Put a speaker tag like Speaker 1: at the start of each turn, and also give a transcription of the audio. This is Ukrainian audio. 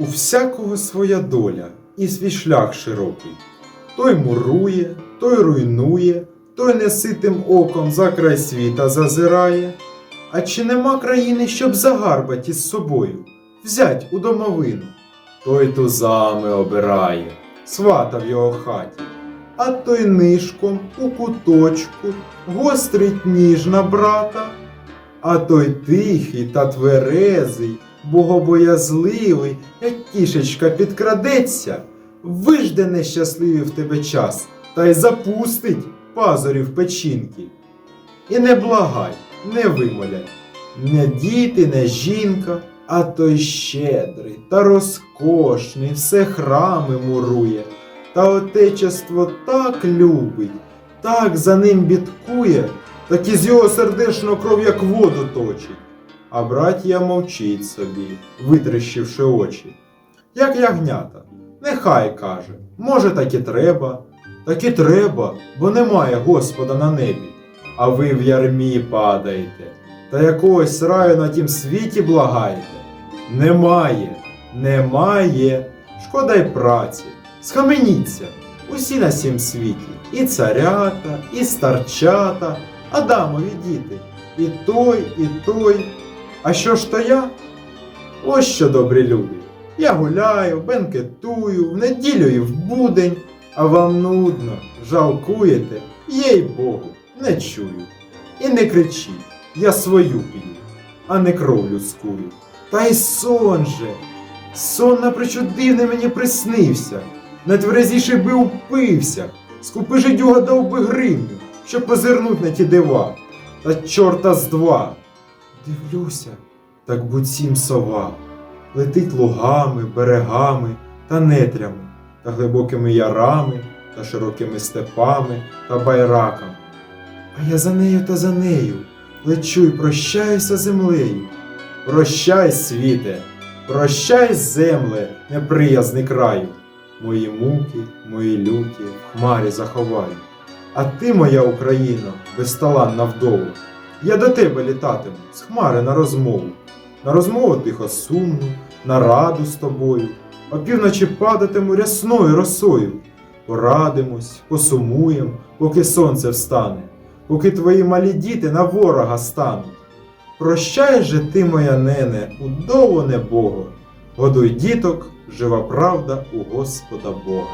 Speaker 1: У всякого своя доля і свій шлях широкий. Той мурує, той руйнує, той неситим оком за край світа зазирає. А чи нема країни, щоб загарбать із собою, взять у домовину? Той тузами обирає, свата в його хаті, а той нишком у куточку гострить ніж на брата. А той тихий та тверезий, богобоязливий, як кішечка підкрадеться, вижде нещасливий в тебе час та й запустить пазурів печінки. І не благай, не вимолять, не діти, не жінка, а той щедрий та розкошний, все храми мурує, та отечество так любить, так за ним бідкує, так із його сердешного кров, як воду точить. А братія мовчить собі, витріщивши очі. Як ягнята, нехай каже, може, так і треба, так і треба, бо немає Господа на небі. А ви в ярмі падаєте, та якогось раю на тім світі благаєте. Немає, немає, шкода й праці, схаменіться, усі на сім світі, і царята, і старчата, Адамові діти, і той, і той. А що ж то я? Ось що, добрі люди. Я гуляю, бенкетую, в неділю і в будень, а вам нудно, жалкуєте, їй Богу, не чую. І не кричіть, я свою п'ю, а не кров людськую. Та й сон же, сон напрочуд дивний мені приснився, нетверезіший би упився, скупи жидюга дав би гривню, щоб позирнуть на ті дива, та чорта з два. Дивлюся, так буцім сова, летить лугами, берегами та нетрями, та глибокими ярами, та широкими степами та байраками. А я за нею та за нею лечу й прощаюся землею. Прощай, світе, прощай, земле, неприязний краю. Мої муки, мої люті в хмарі заховаю. А ти, моя Україно, безталанна вдова, я до тебе літатиму з хмари на розмову, на розмову тихо сумну, на раду з тобою, опівночі падатиму рясною росою. Порадимось, посумуєм, поки сонце встане, поки твої малі діти на ворога стануть. Прощай же ти, моя нене, удово небого, годуй діток, жива правда у Господа Бога.